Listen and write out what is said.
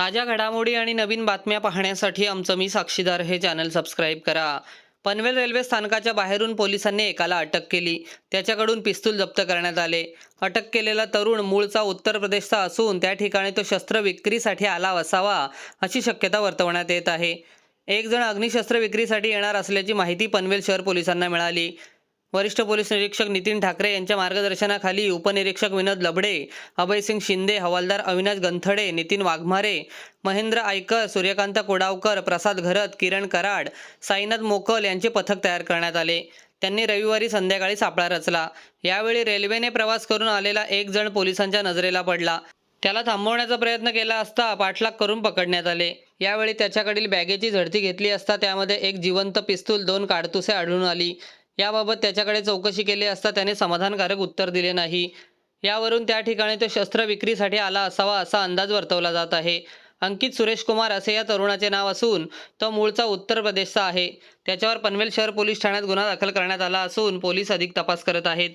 ताज्या घडामोडी आणि नवीन बातम्या पाहण्यासाठी आमचं मी साक्षीदार हे चॅनल सबस्क्राईब करा. पनवेल रेल्वे स्थानकाच्या बाहेरून पोलिसांनी एकाला अटक केली. त्याच्याकडून पिस्तूल जप्त करण्यात आले. अटक केलेला तरुण मूळचा उत्तर प्रदेशचा असून त्या ठिकाणी तो शस्त्र विक्रीसाठी आला असावा अशी शक्यता वर्तवण्यात येत आहे. एक जण अग्निशस्त्र विक्रीसाठी येणार असल्याची माहिती पनवेल शहर पोलिसांना मिळाली. वरिष्ठ पोलीस निरीक्षक नितीन ठाकरे यांच्या मार्गदर्शनाखाली उपनिरीक्षक विनोद लबडे अभयसिंग शिंदे हवालदार अविनाश गंथडे नितीन वाघमारे महेंद्र आयकर सूर्यकांत कोडावकर प्रसाद घरत किरण कराड साईनाथ मोकल यांचे पथक तयार करण्यात आले. त्यांनी रविवारी संध्याकाळी सापळा रचला. यावेळी रेल्वेने प्रवास करून आलेला एक जण पोलिसांच्या नजरेला पडला. त्याला थांबवण्याचा प्रयत्न केला असता पाठलाग करून पकडण्यात आले. यावेळी त्याच्याकडील बॅगेची झडती घेतली असता त्यामध्ये एक जिवंत पिस्तूल दोन काडतुसे आढळून आली. याबाबत त्याच्याकडे चौकशी केली असता त्याने समाधानकारक उत्तर दिले नाही. यावरून त्या ठिकाणी तो शस्त्र विक्रीसाठी आला असावा असा अंदाज वर्तवला जात आहे. अंकित सुरेश कुमार असे या तरुणाचे नाव असून तो मूळचा उत्तर प्रदेशचा आहे. त्याच्यावर पनवेल शहर पोलीस ठाण्यात गुन्हा दाखल करण्यात आला असून पोलीस अधिक तपास करत आहेत.